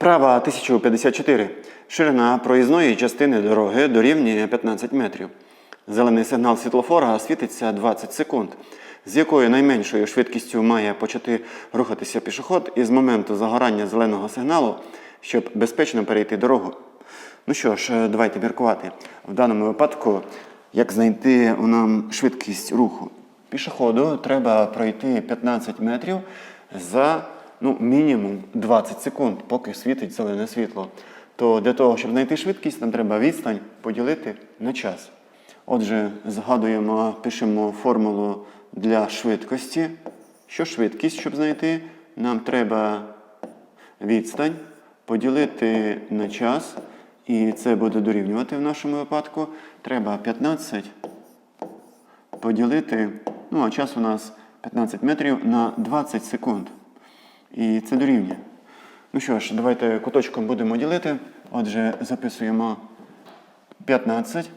Вправа 1054. Ширина проїзної частини дороги дорівнює 15 метрів. Зелений сигнал світлофора світиться 20 секунд. З якою найменшою швидкістю має почати рухатися пішохід із моменту загорання зеленого сигналу, щоб безпечно перейти дорогу? Ну що ж, давайте міркувати. В даному випадку, як знайти нам швидкість руху? Пішоходу треба пройти 15 метрів за ну, мінімум 20 секунд, поки світить зелене світло. То для того, щоб знайти швидкість, нам треба відстань поділити на час. Отже, згадуємо, пишемо формулу для швидкості. Що швидкість, щоб знайти? Нам треба відстань поділити на час, і це буде дорівнювати в нашому випадку. Треба 15 поділити, ну а час у нас 15 метрів на 20 секунд. І це дорівнює. Ну що ж, давайте куточком будемо ділити. Отже, записуємо 15.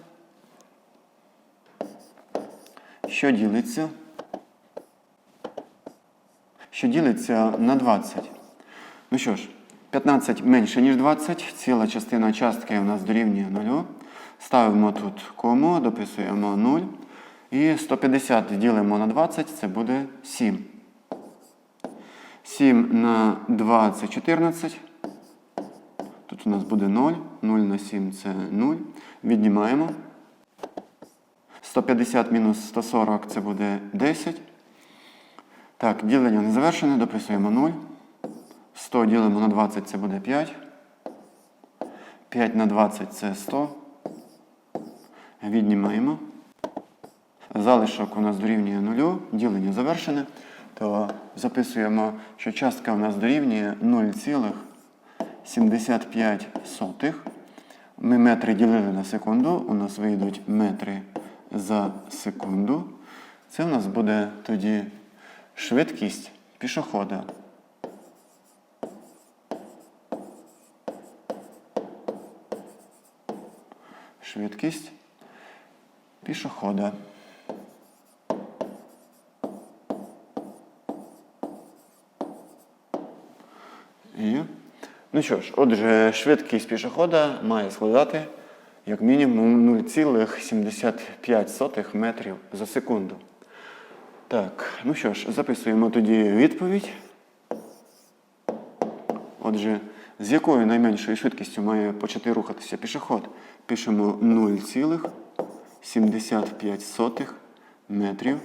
Що ділиться? Що ділиться на 20. Ну що ж, 15 менше, ніж 20. Ціла частина частки у нас дорівнює 0. Ставимо тут кому, дописуємо 0. І 150 ділимо на 20, це буде 7. 7 на 2 це 14. Тут у нас буде 0. 0 на 7 це 0. Віднімаємо. 150 мінус 140 це буде 10. Так, ділення не завершене, дописуємо 0. 100 ділимо на 20 це буде 5. 5 на 20 це 100. Віднімаємо. Залишок у нас дорівнює 0, ділення завершене. То записуємо, що частка у нас дорівнює 0,75. Ми метри ділили на секунду, у нас вийдуть метри за секунду. Це у нас буде тоді швидкість пішохода. Швидкість пішохода. І, ну що ж, отже, швидкість пішохода має складати як мінімум 0,75 метрів за секунду. Так, ну що ж, записуємо тоді відповідь. Отже, з якою найменшою швидкістю має почати рухатися пішоход? Пишемо 0,75 метрів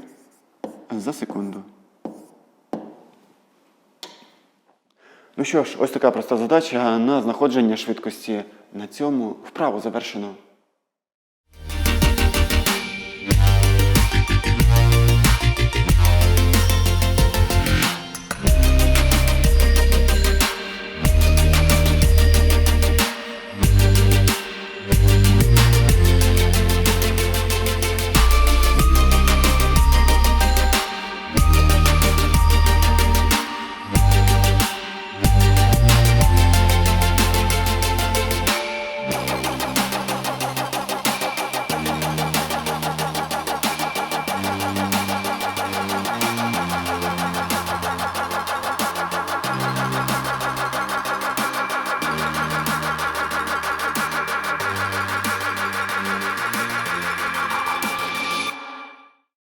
за секунду. Ну що ж, ось така проста задача на знаходження швидкості. На цьому вправу завершено.